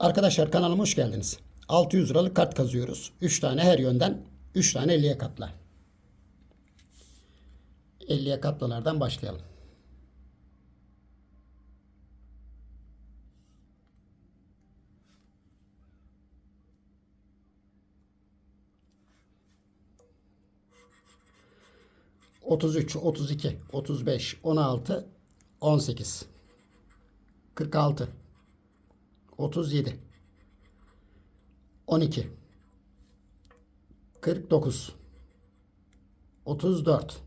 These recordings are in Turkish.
Arkadaşlar kanalıma hoş geldiniz. 600 liralık kart kazıyoruz. 3 tane her yönden 3 tane 50'ye katla. 50'ye katlalardan başlayalım. Otuz üç, otuz iki, otuz beş, on altı, on sekiz, kırk altı, otuz yedi, on iki, kırk dokuz, otuz dört,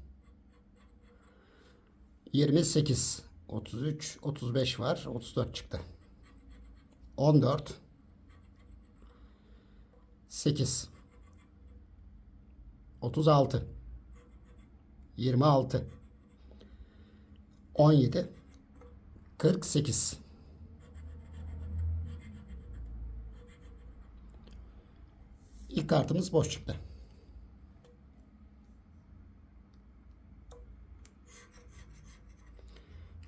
yirmi sekiz, otuz üç, otuz beş var, otuz dört çıktı. On dört, sekiz, otuz altı, 26 17 48 kartımız boş çıktı.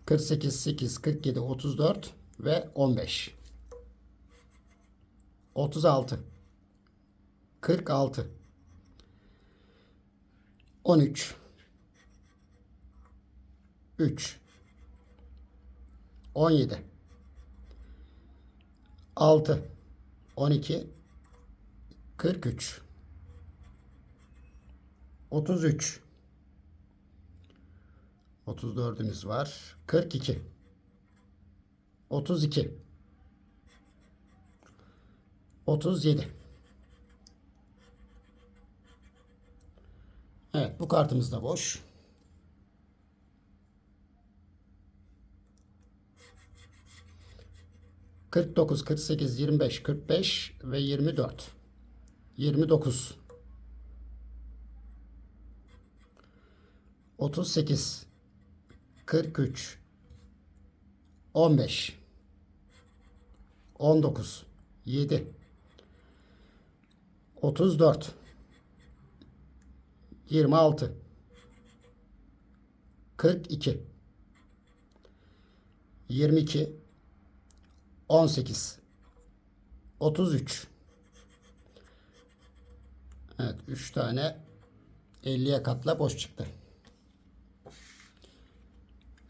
Kırk sekiz, sekiz, kırk yedi, otuz dört ve on beş. Otuz altı. Kırk altı. On üç. 3 17 6 12 43 33 34'ümüz var. 42 32 37 Evet bu kartımız da boş. Kırk dokuz, kırk sekiz, yirmi beş, kırk beş ve yirmi dört. Yirmi dokuz. Otuz sekiz. Kırk üç. On beş. On dokuz. Yedi. Otuz dört. Yirmi altı. Kırk iki. Yirmi iki. 18 33 Evet 3 tane 50'ye katla boş çıktı.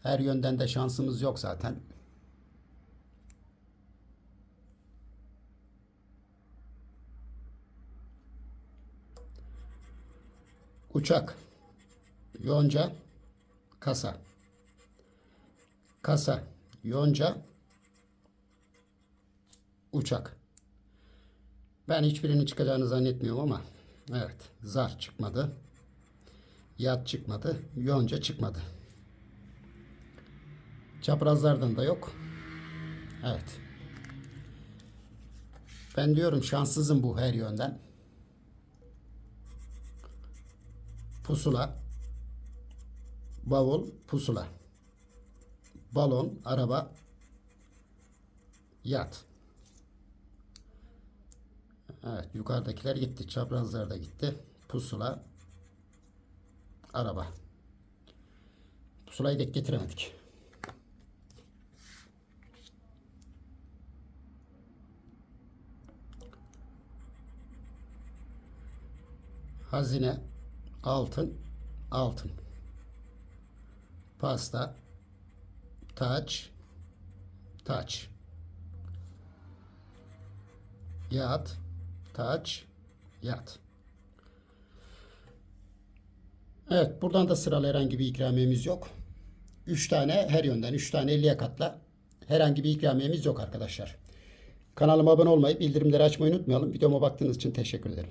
Her yönden de şansımız yok zaten. Uçak, yonca, kasa. Kasa, yonca, uçak. Ben hiçbirinin çıkacağını zannetmiyorum ama evet zar çıkmadı. Yat çıkmadı. Yonca çıkmadı. Çaprazlardan da yok. Evet. Ben diyorum şanssızım bu her yönden. Pusula. Bavul, pusula. Balon, araba, yat. Evet yukarıdakiler gitti. Çaprazlar da gitti. Pusula. Araba. Pusulayı dek getiremedik. Hazine. Altın. Altın. Pasta. Taç. Taç. Yat taç, yat. Evet buradan da sıralı herhangi bir ikramiyemiz yok. 3 tane her yönden 3 tane 50'ye katla herhangi bir ikramiyemiz yok arkadaşlar. Kanalıma abone olmayı, bildirimleri açmayı unutmayalım. Videoma baktığınız için teşekkür ederim.